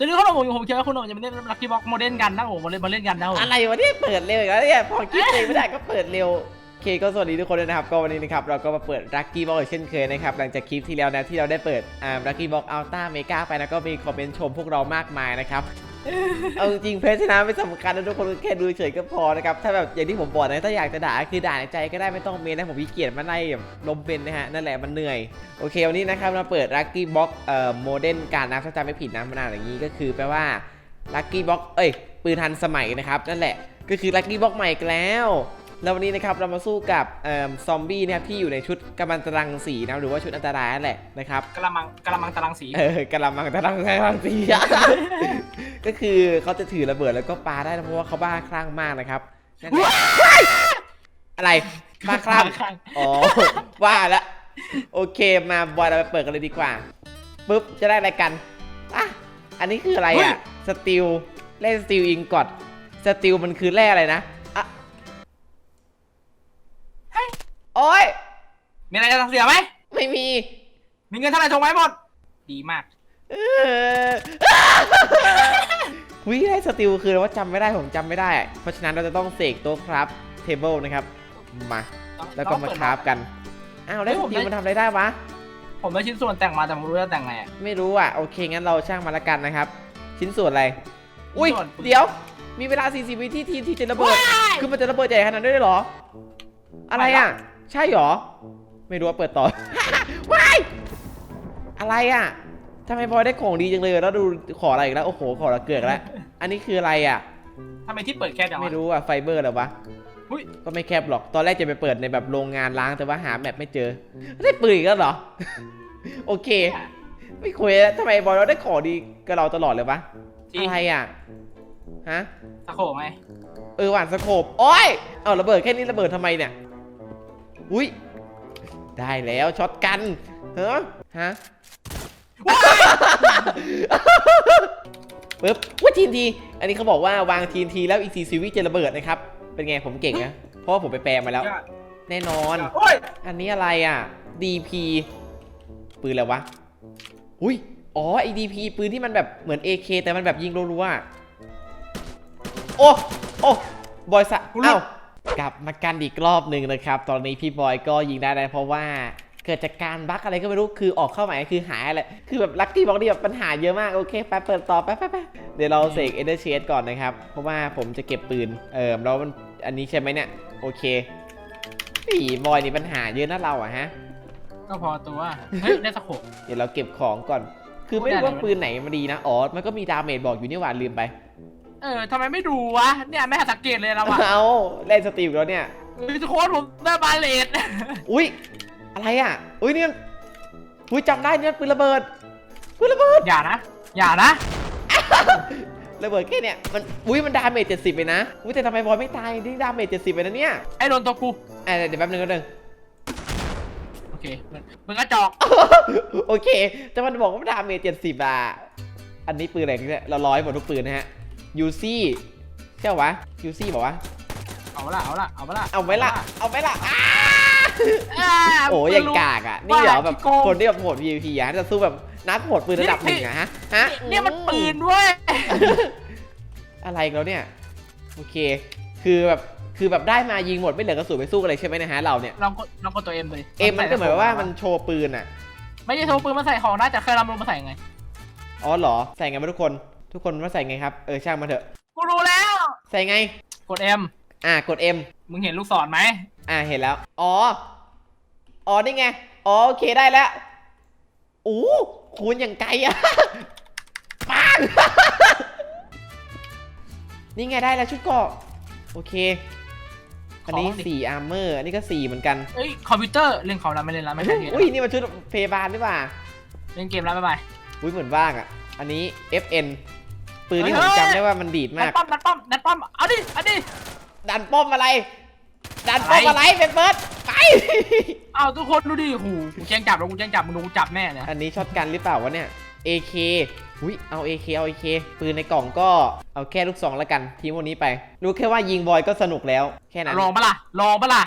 สวัสดีครับผมผมคิดว่าคุณโอจะมาเล่นลักกี้บ็อกโมเดลกันนะโอ้มาเล่นมาเล่นกันนะโอ้อะไรวะเนี่ยเปิดเร็วอีกแล้วเนี่ยพอคิดเองไม่ได้ก็เปิดเร็วโอเคก็สวัสดีทุกคนด้วยนะครับก็วันนี้นะครับเราก็มาเปิดรักกี้บ็อกเช่นเคยนะครับหลังจากคลิปที่แล้วนะที่เราได้เปิดอ่าลัคกี้บ็อกอัลต้าเมกาไปนะก็มีคอมเมนต์ชมพวกเรามากมายนะครับ เอาจริงๆเพชรชนะไม่สำคัญนะทุกคนแค่ดูเฉยก็พอนะครับถ้าแบบอย่างที่ผมบอกนะถ้าอยากจะด่าคือด่าในใจก็ได้ไม่ต้องเมนนะผมขี้เกียจมาไล่แบบลมเป็นนะฮะนั่นแหละมันเหนื่อยโอเควันนี้นะครับเราเปิด Lucky Box เอ่อโมเดลการนะถ้าจำไม่ผิดนะมันอ่านอย่างนี้ก็คือแปลว่าลัคกี้บ็อกเอ้ยปืนทันสมัยนะครับนั่นแหละก็คือลัคกี้บ็อกใหม่แล้ว แล้ววันนี้นะครับเรามาสู้กับเอ่อซอมบี้นะครับที่อยู่ในชุดกำมันตรังสีนะหรือว่าชุดอันตรายนั่นแหละนะครับกระมังกระมังตารางสีเออกำลังมังตรังตรังสี ก็คือเขาจะถือระเบิดแล้วก็ปาได้นะเพราะว่าเขาบ้าคลั่งมากนะครับนั่นแหละอะไรบ้าคลั่งอ๋อว่าละโอเคมาบอยเราไปเปิดกันเลยดีกว่าปุ๊บจะได้อะไรกันอะอันนี้คืออะไรอะสติลเล่นสติลอิงกอดสติลมันคือแร่อะไรนะ มีอะไรจะเสียไหมไม่มี มีเงินเท่าไหร่ทงไว้หมด ดีมาก เออวิได้สติลคือว่าจำไม่ได้ผมจำไม่ได้ เพราะฉะนั้นเราจะต้องเสกโต๊ะครับเทเบิลนะครับ มา แล้วก็มาคราฟกัน อ้าวแล้วสติลมันทำอะไรได้วะ ผมได้ชิ้นส่วนแต่งมาแต่ผมไม่รู้จะแต่งไงอะไม่รู้อะโอเคงั้นเราช่างมาละกันนะครับ ชิ้นส่วนอะไร อุ้ยชิ้นส่วนเดี๋ยว มีเวลา 40 วิที่ทีมที่จะระเบิด คือมันจะระเบิดใหญ่ขนาดนั้นด้วยเหรอ อะไรอะ ใช่เหรอ ไม่รู้ว่าเปิดต่อ ว้ายอะไรอะทำไมบอยได้ของดีจังเลย แล้วดูขออะไรอีกแล้ว โอ้โห ขอละเกือกแล้ว อันนี้คืออะไรอะ ทำไมที่เปิดแค่เดียวไม่รู้อะไฟเบอร์เหรอวะอุ้ย ก็ไม่แคบหรอก ตอนแรกจะไปเปิดในแบบโรงงานล้างแต่ว่าหาแมปไม่เจอ ได้ปืนอีกแล้วเหรอ โอเค ไม่คุยแล้วทำไมบอยเราได้ของดีกับเราตลอดเลยวะ จริงอะไรอะ ฮะ ตะโขงไงเออหวานสโคบโอ้ย เอาระเบิดแค่นี้ระเบิดทำไมเนี่ย อุ้ย ได้แล้วช็อตกันเฮ้อฮะปึ๊บว่าทีนที อันนี้เขาบอกว่าวางทีนทีแล้วอีกสี่ซีวิจะระเบิดนะครับ เป็นไงผมเก่งนะ เพราะว่าผมไปแปลมาแล้ว แน่นอนโอ้ยอันนี้อะไรอะ DP ปืนอะไรวะ อุ้ย อ๋อไอ DP ปืนที่มันแบบเหมือน AK แต่มันแบบยิงรัวๆอะโอ้ โอ้ บอยสะเอ้า กลับมากันอีกรอบหนึ่งนะครับ ตอนนี้พี่บอยก็ยิงได้แล้วเพราะว่าเกิดจากการบั๊กอะไรก็ไม่รู้ คือออกเข้าหมายคือหายอะไร คือแบบลัคกี้บอกนี่แบบปัญหาเยอะมาก โอเคไปเปิดต่อไปไปไปเดี๋ยวเราเสกเอเดอร์เชดก่อนนะครับ เพราะว่าผมจะเก็บปืน เออแล้วมันอันนี้ใช่ไหมเนี่ย โอเคอีบอยนี่ปัญหาเยอะนะเราอะฮะ ก็พอตัว เฮ้ย ได้ตะโขงเดี๋ยวเราเก็บของก่อน คือไม่รู้ว่าปืนไหนมันดีนะ อ๋อ มันก็มีดาเมจบอกอยู่นี่หว่าลืมไป เออทำไมไม่ดูวะ เนี่ยไม่หาสังเกตเลยเราอะเอาเล่นสตรีมแล้วเนี่ย เฮ้ยทุกคนผมได้บาเลตอุ้ยอะไรอะ อุ้ยเนี่ยอุ้ยจำได้เนี่ยปืนระเบิดปืนระเบิดอย่านะ อย่านะ ระเบิดแค่เนี่ยมันอุ้ยมันดาเมจเจ็ดสิบเลยนะอุ้ยแต่ทำไมบอยไม่ตายนี่ดาเมจเจ็ดสิบเลยนะเนี่ยไอ้โดนตัวกูอะเดี๋ยวแป๊บนึงก็นึงโอเคมึงกระจอก โอเคแต่มันบอกว่าดาเมจเจ็ดสิบอะอันนี้ปืนอะไรเนี่ยเราร้อยหมดทุกปืนนะฮะ ยูซี่ใช่ปะวะยูซี่บอกว่าเอาละเอาละเอาละเอาไหมล่ะเอาไหมล่ะอ้าอ่าโอ้ยยังกากอะ นี่เหรอแบบขี้โกงคนที่แบบโหด PVP อะจะสู้แบบนักโหดปืนระดับหนึ่งอะฮะฮะเนี่ยมันปืนด้วยอะไรอีกแล้วเนี่ยโอเค คือแบบคือแบบได้มายิงหมดไม่เหลือกระสุนไปสู้กันเลยใช่ไหมนะฮะเราเนี่ยลองกดลองกดตัวเอ็มเลยเอ็มมันก็เหมือนว่ามันโชว์ปืนอะ ไม่ได้โทรปืนมาใส่ของได้แต่เคยรำลงมาใส่ไงอ๋อเหรอใส่ไงมาทุกคน ทุกคนว่าใส่ไงครับ เออช่างมาเถอะ กูรู้แล้ว ใส่ไง กดเอ็มอะกด M มึงเห็นลูกศรไหมอะเห็นแล้ว อ๋อ อ๋อนี่ไง อ๋อโอเคได้แล้วอู้คูณอย่างไกลอะ ปัง นี่ไงได้แล้วชุดเกราะโอเค อันนี้สี่อาร์เมอร์ อันนี้ก็สี่เหมือนกัน เอ้ยคอมพิวเตอร์เล่นของเราไม่เล่นแล้วไม่ใช่เกมอุ้ยนี่มันชุดเพย์บาร์นี่หว่า เล่นเกมแล้วบ๊ายบาย อุ้ยเหมือนว่างอะ อันนี้ FN ปืนที่เฮ้ผยมจำได้ว่ามันดีดนัมาดกป้อมนัดป้อมนัดป้อม เอาดิ เอาดิ ดันป้อมอะไร ดันป้อมอะไรเป็นเฟิร์สไป เอาทุกคนดูดิหูกูแจ้งจับแล้วกูแจ้งจับมึงดูกูจับแน่เนี่ยอันนี้ช็อตกันหรือเปล่าวะเนี่ย AK อุ้ยเอา AK เอา AK ปืนในกล่องก็เอาแค่ลูกซองแล้วกันทีมพวกนี้ไป รู้แค่ว่ายิงบอยก็สนุกแล้ว แค่นั้น ลองปะล่ะ ลองปะล่ะ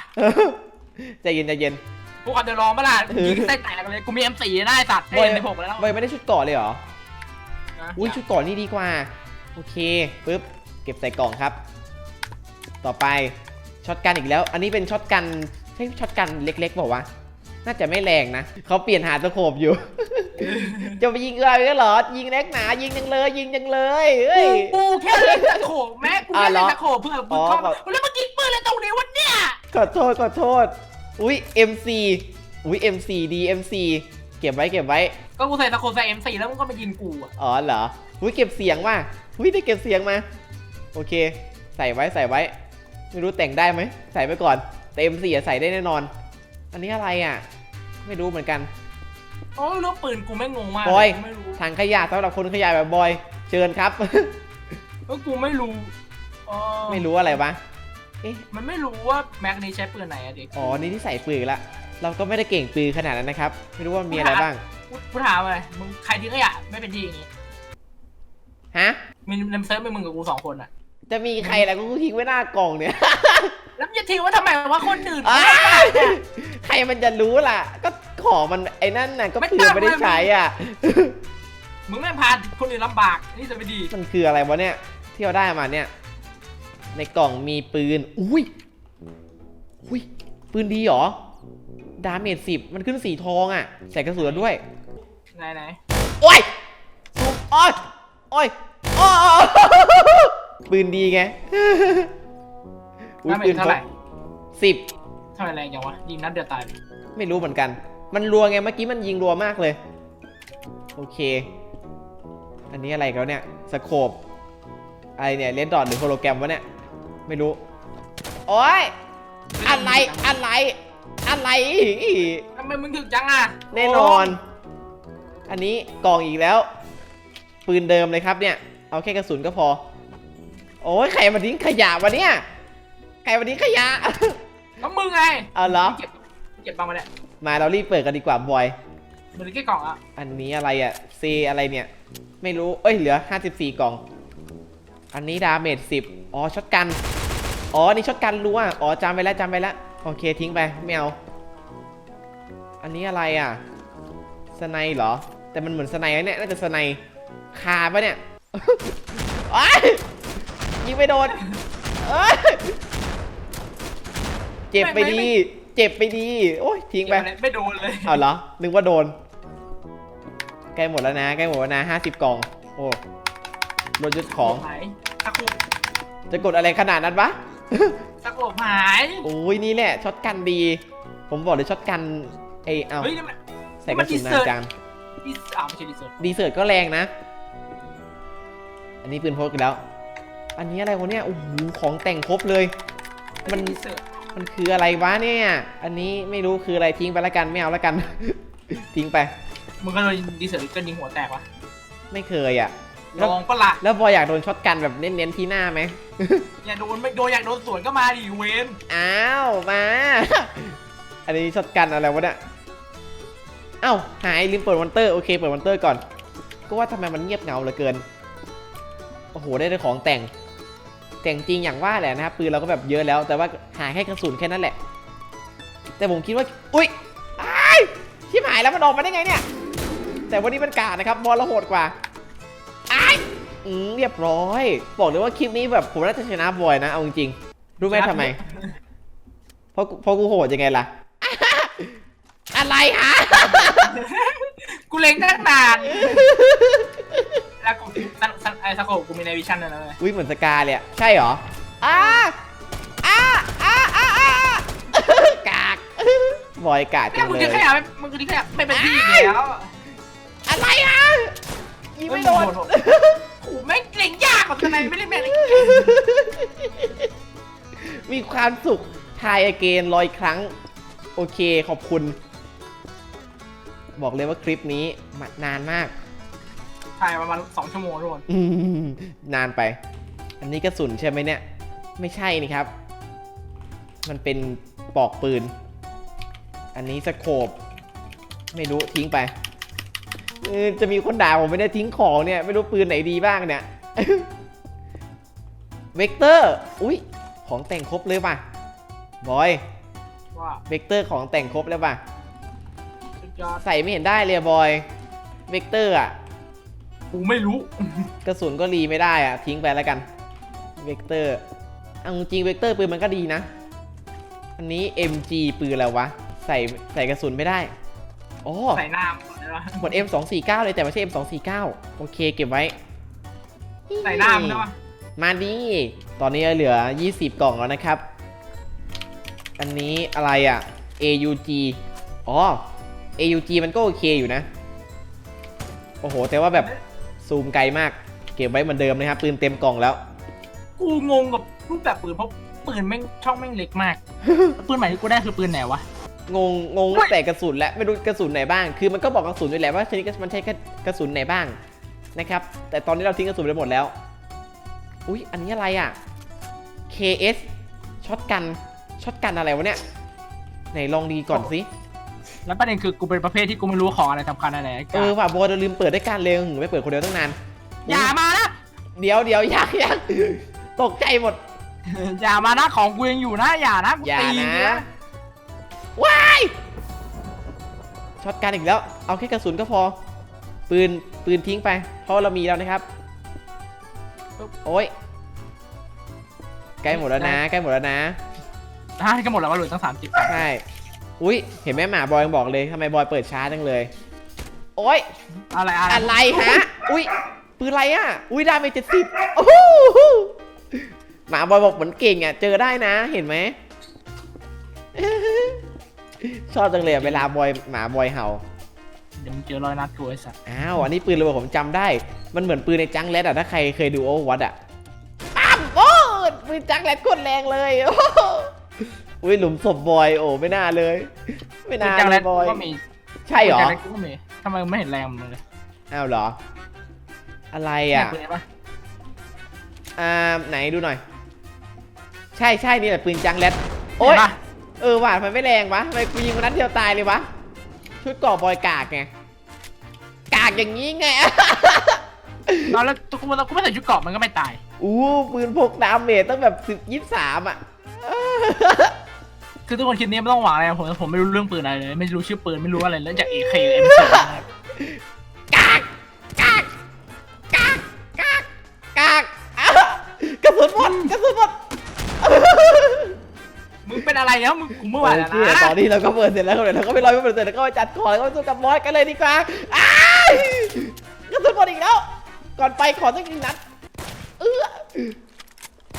ใจเย็นใจเย็น พวกเขาจะลองปะล่ะยิงไส้แตกเลย กูมี M4 ได้สัตว์บอยเอ็มสิบหกแล้วบอยไม่ได้ชุดเก่อเลยเหรอ อ่าอุ้ยชุดก่อนนี่ดีกว่า โอเคปึ๊บเก็บใส่กล่องครับ ต่อไปช็อตกันอีกแล้ว อันนี้เป็นช็อตกันใช่ช็อตกันเล็กๆบอกว่าวะน่าจะไม่แรงนะเขาเปลี่ยนหาตะโขบอยู่ จะไปยิงอะไรกันเหรอ ยิงแน็กหนา ยิงจังเลย ยิงจังเลยเฮ้ยกูแค่เล่นตะโขบแม่กูอะแค่เหรเล่อนตะโขบเพื่ออ๋มึองเข้าแบมาบแล้วมันยิงปืนอะไรตรงนี้วะเนี่ยขอโทษขอโทษ อุ้ย MC อุ้ย MC ดี MC เก็บไว้เก็บไว้ ก็กูใส่ตะโขบใส่ M4 แล้วมึงก็มายิงกูอะอ๋อเหรออุ้ยเก็บเสียงว่ะอุ้ยได้เก็บเสียงมา โอเค ใส่ไว้ใส่ไว้ ไม่รู้แต่งได้ไหม ใส่ไปก่อนแต่ MC อะใส่ได้แน่นอน อันนี้อะไรอะ ไม่รู้เหมือนกันโอ้เรื่องปืนกูไม่งงมากบอยกูไม่รู้ถังขยะสำหรับคนขยะแบบบอย เชิญครับเออกูไม่รู้อ๋อไม่รู้อะไรวะเอ๊ะมันไม่รู้ว่าแม็กนี้ใช้ปืนไหนอะเด็กอ๋อนี่ที่ใส่ปืนละ เราก็ไม่ได้เก่งปืนขนาดนั้นนะครับ ไม่รู้ว่ามีอะไรบ้างกูกูถามเลยมึงใครทิ้งขยะไม่เป็นที่อย่างงี้ฮะมีในเซิร์ฟเป็นมึงกับกูสองคนอะจะมีใครแล้วก็ทิ้งไว้หน้ากล่องเนี่ยแล้วมึงจะทิ้งไว่าทำไมวะคนอื่นอ้าไม่ได้เนี่ยใครมันจะรู้ล่ะ ก็ของมันไอ้นั่นน่ะก็ไม่เพื่อต้องไม่ได้ใช้อะมึงไม่งพาคนอื่นลำบากนี่จะไม่ดีมันคืออะไรวะเนี่ยที่เราได้มาเนี่ย ในกล่องมีปืน อุ้ยอุ้ยปืนดีเหรอ ดาเมจสิบมันขึ้นสีทองอะใส่กระสุนแล้วด้วย ไหนไหนโอ้ยสูบโอ้ยโอ้ยโอ้ยปืนดีไงน้ำเป็นเท่าไหร่สิบทำไมแรงอย่างวะ ยิงนัดเดียวตายเลยไม่รู้เหมือนกัน มันรัวไงเมื่อกี้มันยิงรัวมากเลย โอเค อันนี้อะไรกันวะเนี่ยสโคปอะไรเนี่ยเลนดอทหรือโฮโลแกรมวะเนี่ย ไม่รู้ โอ้ยอะไรอะไร อะไร ทำไมมึงถึกจังอะแน่นอน อันนี้กล่องอีกแล้ว ปืนเดิมเลยครับเนี่ย เอาแค่กระสุนก็พอ โอ้ยใครมาทิ้งขยะวะเนี่ยใครมาทิ้งขยะ ก็มึงไงเอาเหรอ เก็บเก็บบังมาเนี่ยมาเรารีบเปิดกันดีกว่าบอยมันเหลือแค่กล่องอะอันนี้อะไรอะเซอะไรเนี่ย ไม่รู้ เอ้ยเหลือ 54 กล่อง อันนี้ดาเมจ10 อ๋อช็อตกัน อ๋อนี่ช็อตกันรู้อะ อ๋อจำไปแล้วจำไปแล้ว โอเคทิ้งไปไม่เอาอันนี้อะไรอะ สไนเหรอ แต่มันเหมือนสไนนะเนี่ยน่าจะสไนคาปะเนี่ยโอ้ยยิงไม่โดนเอ้ยเจ็บไปดี เจ็บไปดี โอ้ยทิ้งไปเก็บมาเนี่ยไม่โดนเลย เอาเหรอ นึกว่าโดน ใกล้หมดแล้วนะ ใกล้หมดแล้วนะห้าสิบกล่อง โอ้โดนยึดของหายตะโขบจะกดอะไรขนาดนั้นปะ ตะโขบหายโอ้ยนี่แหละช็อตกันดี ผมบอกเลยช็อตกันไอเอาเฮ้ยนี่มัน ใส่กระสุนมันนาดีเซอร์จามดีอ่าไม่ใช่ดีเซอร์ดีเซิร์ตก็แรงนะ อันนี้ปืนพกอีกแล้ว อันนี้อะไรวะเนี่ยโอ้โหของแต่งครบเลย มัน ดีเซอร์มันคืออะไรวะเนี่ย อันนี้ไม่รู้คืออะไรทิ้งไปแล้วกันไม่เอาแล้วกัน ทิ้งไป มึงก็โดนดีเซอร์ก็ยิงหัวแตกวะไม่เคยอะ ลแล้วองปะละแล้วบอยอยากโดนช็อตกันแบบเน้นๆที่หน้าไหมอย่าโดนไม่โดนอยากโดนสวนก็มาดิเวนอ้าวมา อันนี้ช็อตกันอะไรวะเนี่ยเอ้าหายลืมเปิดมอนเตอร์โอเคเปิดมอนเตอร์ก่อน ก็ว่าทำไมมันเงียบเงาเหลือเกินโอ้โหได้แต่ของแต่ง แต่งจริงอย่างว่าแหละนะครับปืนเราก็แบบเยอะแล้ว แต่ว่าหายแค่กระสุนแค่นั้นแหละ แต่ผมคิดว่าอุ้ยอ้ายชิบหายแล้วมันออกมาได้ไงเนี่ย แต่วันนี้มันกาดนะครับบอลเราโหดกว่าอ้าย อืมเรียบร้อย บอกเลยว่าคลิปนี้แบบผมน่าจะชนะบอยนะเอาจริงๆรู้ไหมทำไม เพราะกูเพราะกูโหดยังไงล่ะ อะไรฮะ กูเล็งตั้งนานแล้วกูสันสันไอ้สะโขบกูมีในวิชั่นด้วยนะเว้ยอุ้ยเหมือนสกาเลยอะใช่เหรออ้าอ้าอ้าอ้าอ้ากากบอยกากจัเนี่ยงมึงเลจะยขยับมึงคือที่ขยับไม่เป็นที่อีกแล้วอะไรอะยิงไม่โดน โอ้โหแม่งเล็งยากกว่าทนายไม่เล่นแม่งเลยมีความสุขทายอเกนร้อยครั้ง โอเคขอบคุณ บอกเลยว่าคลิปนี้มานานมาก ถ่ายประมาณสองชั่วโมงทุกคนอืมนานไป อันนี้กระสุนใช่ไหมเนี่ย ไม่ใช่นี่ครับ มันเป็นปอกปืน อันนี้สโคปไม่รู้ทิ้งไป เออจะมีคนด่าผมไม่ได้ทิ้งของเนี่ย ไม่รู้ปืนไหนดีบ้างเนี่ย เวกเตอร์ อุ้ยของแต่งครบเลยป่ะ บอย ว่าเวกเตอร์ของแต่งครบแล้วป่ะ สุดยอดใส่ไม่เห็นได้เลยอะบอย เวกเตอร์อะกูไม่รู้ กระสุนก็รีไม่ได้อะทิ้งไปแล้วกัน เวกเตอร์เอาจริงๆเวกเตอร์ปืนมันก็ดีนะ อันนี้ MG ปืนอะไรวะ ใส่ใส่กระสุนไม่ได้ อ๋อใส่หน้ามึงเลยวะหมด M249 เลยแต่ไม่ใช่ M249 โอเคเก็บไว้ใส่หน้ามึงเลยวะมาดีตอนนี้เหลือ 20 กล่องแล้วนะครับ อันนี้อะไรอะ AUG อ๋อ AUG มันก็โอเคอยู่นะ โอ้โห แต่ว่าแบบซูมไกลมาก เก็บไว้เหมือนเดิมนะครับปืนเต็มกล่องแล้ว กูงงกับรูปแบบปืนเพราะปืนแม่งช่องแม่งเล็กมาก ปืนใหม่ที่กูได้คือปืนไหนวะ งงงงตั้งแต่กระสุนและไม่รู้กระสุนไหนบ้าง คือมันก็บอกกระสุนด้วยแหละว่าชนิดมันใช้กระสุนไหนบ้างนะครับ แต่ตอนนี้เราทิ้งกระสุนไปหมดแล้ว อุ๊ยอันนี้อะไรอะ KS ช็อตกันช็อตกันอะไรวะเนี่ยไหนลองดีก่อนสิแล้วประเด็นคือกูเป็นประเภทที่กูไม่รู้ว่าของอะไรสำคัญอะไรเออว่ะบอยเราลืมเปิดด้วยกันเลยหึไม่เปิดคนเดียวตั้งนานอย่ามานะเดี๋ยวเดี๋ยวยักยักตกใจหมดอย่ามานะของกูยังอยู่นะอย่านะกูอย่าตีนะมึงนะ ว้ายช็อตกันอีกแล้ว เอาแค่กระสุนก็พอ ปืน ปืนทิ้งไป เพราะเรามีแล้วนะครับ โอ้ยใกล้หมดแล้วนะใกล้หมดแล้วนะอะก็หมดแล้วว่าเหลือตั้งสามสิบใช่ อุ้ยเห็นไหมหมาบอยยังบอกเลยทำไมบอยเปิดช้าจังเลย โอ้ยอะไรอะไรอะไรฮะ อุ้ยปืนอะไรอะ อุ้ยได้ไปเจ็ดสิบโอ้โหหมาบอยบอกเหมือนเก่งอะ เจอได้นะ เห็นไหม ชอบจังเลยอะเวลาบอยหมาบอยเห่า เดี๋ยวมึงเจอรอยนัดกูไอ้สัสอ้าวอันนี้ปืนระเบิดผมจำได้ มันเหมือนปืนในจังแรดอะถ้าใครเคยดูโอวัดอะปั๊มโอ้ปืนจังแรดโคตรแรงเลยโอ้โหอุ้ยหลุมศพบอยโอ้ไม่น่าเลย ไม่น่าจังเลแรยดบกูอยก็มีใช่เหรอจังแรดกูก็มีทำไมมึงไม่เห็นแรงมึงเลยอ้าวเหรอ อะไรอะ เนี่ยปืนเห็นปะอ่าไหนดูหน่อย ใช่ใช่นี่แหละปืนจังแรดโอ๊ยเห็นปะ เออว่ะมันไม่แรงวะทำไมกูยิงมันนัดเดียวตายเลยวะ ชุดเกราะบอยกากไง กากอย่างนี้ไงตอนแล้วกูกูไม่ใส่ชุดเกราะมันก็ไม่ตาย อู้ปืนพกดาเมจตั้งแบบสิบยี่สามอะ คือทุกคนคิดนี้ไม่ต้องหวังอะไรนะผมผมไม่รู้เรื่องปืนอะไรเลย ไม่รู้ชื่อปืนไม่รู้อะไรแล้วจากเอเคเอ็มซี อะไรแล้วมึงกูเมื่อวานโอแล้วเคนะตอนนี้เราก็เปิดเสร็จแล้วครับเดี๋ยวเราก็ไปลอยเปิดเสร็จแล้วก็ไปจัดของแล้วก็ไปสู้กับบอสกันเลยดีกว่าอ้ายกระสุนหมดอีกแล้ว ก่อนไปขอสักหนึ่งนัดเออ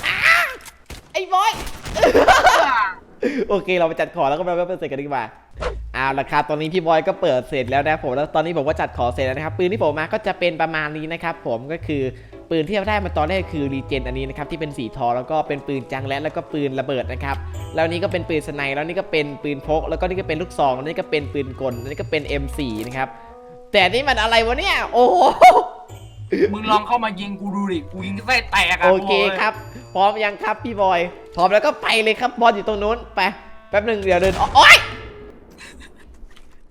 อ้าไอ้บอย โอเคเราไปจัดของแล้วก็ไปเปิดเสร็จกันดีกว่าเอาละครับ ตอนนี้พี่บอยก็เปิดเสร็จแล้วนะผม แล้วตอนนี้ผมก็จัดขอเสร็จแล้วนะครับ ปืนที่ผมมาก็จะเป็นประมาณนี้นะครับผมก็คือ ปืนที่เราได้มาตอนแรกคือรีเจนอันนี้นะครับที่เป็นสีทองแล้วก็เป็นปืนจังแลแล้วก็ปืนระเบิดนะครับแล้วนี่ก็เป็นปืนสไนแล้วนี่ก็เป็นปืนพก แล้วก็นี่ก็เป็นลูกซองแล้วนี่ก็เป็นปืนกลแล้วนี่ก็เป็น M4 นะครับแต่นี่มันอะไรวะเนี่ยโอ้โหมึงลองเข้ามายิงกูดูดิกูยิงไส้แตกอะโอเคครับ พร้อมยังครับพี่บอย พร้อมแล้วก็ไปเลยครับบอลอยู่ตรงนู้นไปแป๊บหนึ่งเดี๋ยวเดินอ๋อโอ๊ย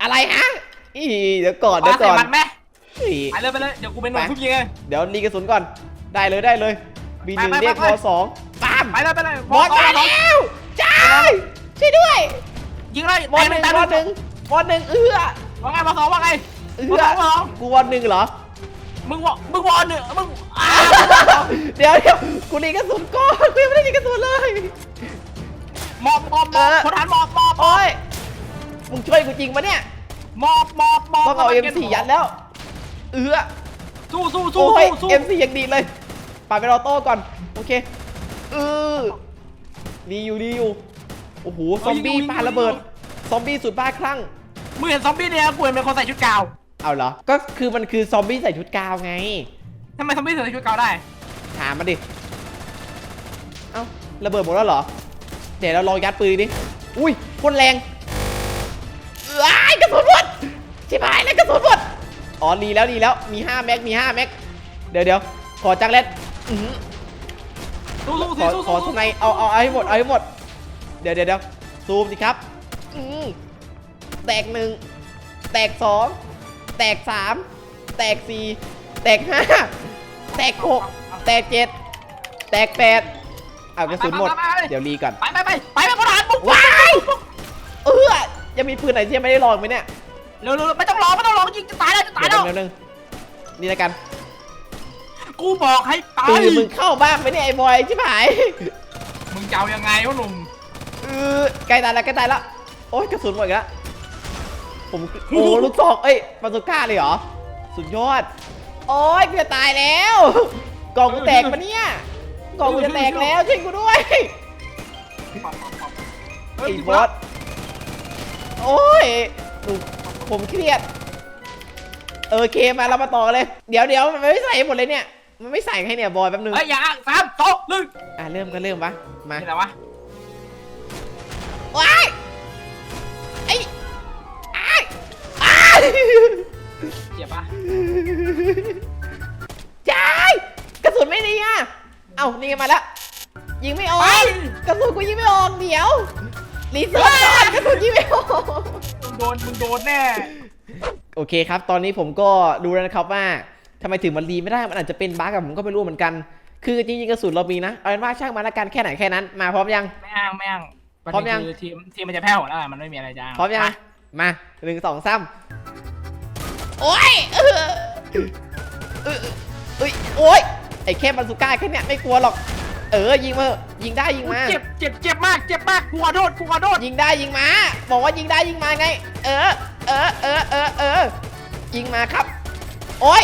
อะไรฮะอีเดี๋ยวก่อนปาเดี๋ยวใส่ก่อนมันไหม อีไปเลยไปเลยเดี๋ยวกูเป็นหน่วยไป ทุกยิงเองเดี๋ยวรีกระสุนก่อน ได้เลยได้เลยบีหนึ่งไปไปเรียกไปวอสองปั๊มไปเลยไปเลยบอลมาแล้วจ้ายช่วยด้วยยิงเลยบอลหนึ่งแตกบอลหนึ่งบอลหนึ่งเอื้อว่าไงบอลสองว่าไงเอื้บอลอสองบอลสองกูบอลหนึ่งเหรอ มึงวอมึงวอลหนึ่งมึงอ้าเดี๋ยวเดี๋ยวกูรีกระสุนก่อนกูยังไม่ได้รีกระสุนเลย หมอบหมอบหมอบเออคนหันหมอบหมอบโอ้ยมึงช่วยกูจริงปะเนี่ยหมอบหมอบหมอบต้องเอา M4 ยัดแล้ว เอื้อสู้สู้สู้โอ้ยสู้ M4 ยังดีเลยปาดเป็นออโต้ก่อน โอเคเออดีอยู่ดีอยู่โอ้โหซอมบี้ปาระเบิด ซอมบี้สุดบ้าคลั่งมึงเห็นซอมบี้เนี่ยกูเห็นเป็นคนใส่ชุดกาว เอาเหรอ ก็คือมันคือซอมบี้ใส่ชุดกาวไงทำไมซอมบี้ใส่ชุดกาวได้ ถามมาดิ เอ้าระเบิดหมดแล้วเหรอ เดี๋ยวเราลองยัดปืนดิ อุ้ยพ่นแรงเอ้ยกระสุนหมดชิบหายแล้วกระสุนหมด อ๋อรีแล้วรีแล้วมี5แม็กมี5แม็กเดี๋ยวเดี๋ยวขอจังเล็ดอื้อหือสู้สู้ขอสู้ขอสไนเอาเอาเอาให้หมดเอาให้หมด เดี๋ยวเดี๋ยวเดี๋ยวซูมสิครับอืมแตกหนึ่งแตกสองแตกสามแตกสี่แตกห้าแตกหกแตกเจ็ดแตกแปดเอากระสุนหมด เดี๋ยวรีก่อน ไปไปไปไปไปคนหันปุ๊บว้ายเออยังมีปืนไหนที่ยังไม่ได้ลองไหมเนี่ย เร็วเร็วไม่ต้องรอไม่ต้องรอยิงจะตายแล้วจะตายเดี๋แล้ยววเดี๋ยวนึงนี่แล้วกันกูบอกให้ไปปืนมึงเข้าบ้างไหมเนี่ยไอ้บอยชิบหายมึงจะเอายังไงวะหนุ่มเออใกล้ตายแล้วใกล้ตายแล้วโอ้ยกระสุนหมดอีกแล้วผมโอ้ลูกซองเอ้ยบาซูก้าเลยเหรอสุดยอดโอ้ยกูจะตายแล้วกล่องกูแตกปะเนี่ยกล่องกูจะแตกแล้วช่วยกูด้วยเฮ้ยไอ้บอสโอ้ยดู ผมเครียด เออเคมาเรามาต่อเลย เดี๋ยวเดี๋ยวมันไม่ใส่หมดเลยเนี่ย มันไม่ใส่ให้เนี่ยบอยแป๊บนึง เฮ้ยอย่าสามสองหนึ่งอะเริ่มก็เริ่มปะมานี่แหละวะว้ายไอ้อ้ายอ้ายเจ็บปะจ้ายกระสุนไม่ดีอะ เอ้านี่ไงมาแล้ว ยิงไม่ออก กระสุนกูยิงไม่ออกเดี๋ยวรีเซิร์ชก่อนกระสุนยิงไม่ออก มึงโดนมึงโดนแน่ โอเคครับ ตอนนี้ผมก็ดูแล้วนะครับว่าทำไมถึงมันรีไม่ได้ มันอาจจะเป็นบั๊กอะผมก็ไม่รู้เหมือนกัน คือจริงๆกระสุนเรามีนะ เอาเป็นว่าช่างมันละกันแค่ไหนแค่นั้น มาพร้อมยัง ไม่อ้างไม่อ้างพร้อมยัง ประเด็นคืทีมทีมมันจะแพ้วแล้วอะมันไม่มีอะไรจะางพร้อมยังไปมาหนึ่งสองสามโอ้ยเออเออเอ้ยโอ้ยไอ้แค่บาซูก้าแค่เนี้ยไม่กลัวหรอก เออยิงมาเถอะยิงได้ยิงมา เจ็บเจ็บเจ็บมาก เจ็บมากกูขอโทษกูขอโทษยิงได้ยิงมา บอกว่ายิงได้ยิงมาไง เออ เออเออเออเออยิงมาครับ โอ้ย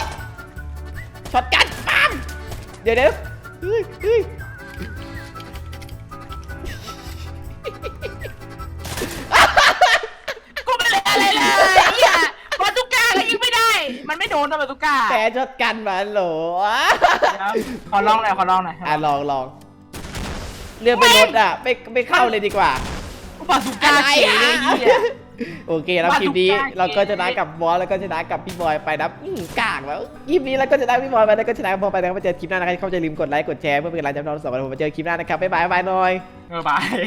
ช็อตกันปั๊มเดี๋ยวเดี๋ยวเฮ้ยเฮ้ยาตุก้าแต่ช็อตกันมาโหลครับขอลองหน่อยขอลองหน่อยอะลองลองเลือกไปรถอะไม่ไม่เข้าเลยดีกว่ากูบาตุก้าอะไรเฉยอะเลยเฮียโอเคแล้วว่าคลิปนี้ทุกอย่างเราก็จะได้กับบอสแล้วก็ชนะกับพี่บอยไปนะอื้อกากแล้วคลิปนี้เราก็จะได้พี่บอยไปแล้วก็ชนะกับบอสไปนะครับมาเจอคลิปหน้านะครับเข้าใจลืมกดไลค์กดแชร์เพื่อเป็นกำลังใจให้เราสองคนผมมาเจอคลิปหน้านะครับบ๊ายบายบ๊ายบายหน่อยเออบาย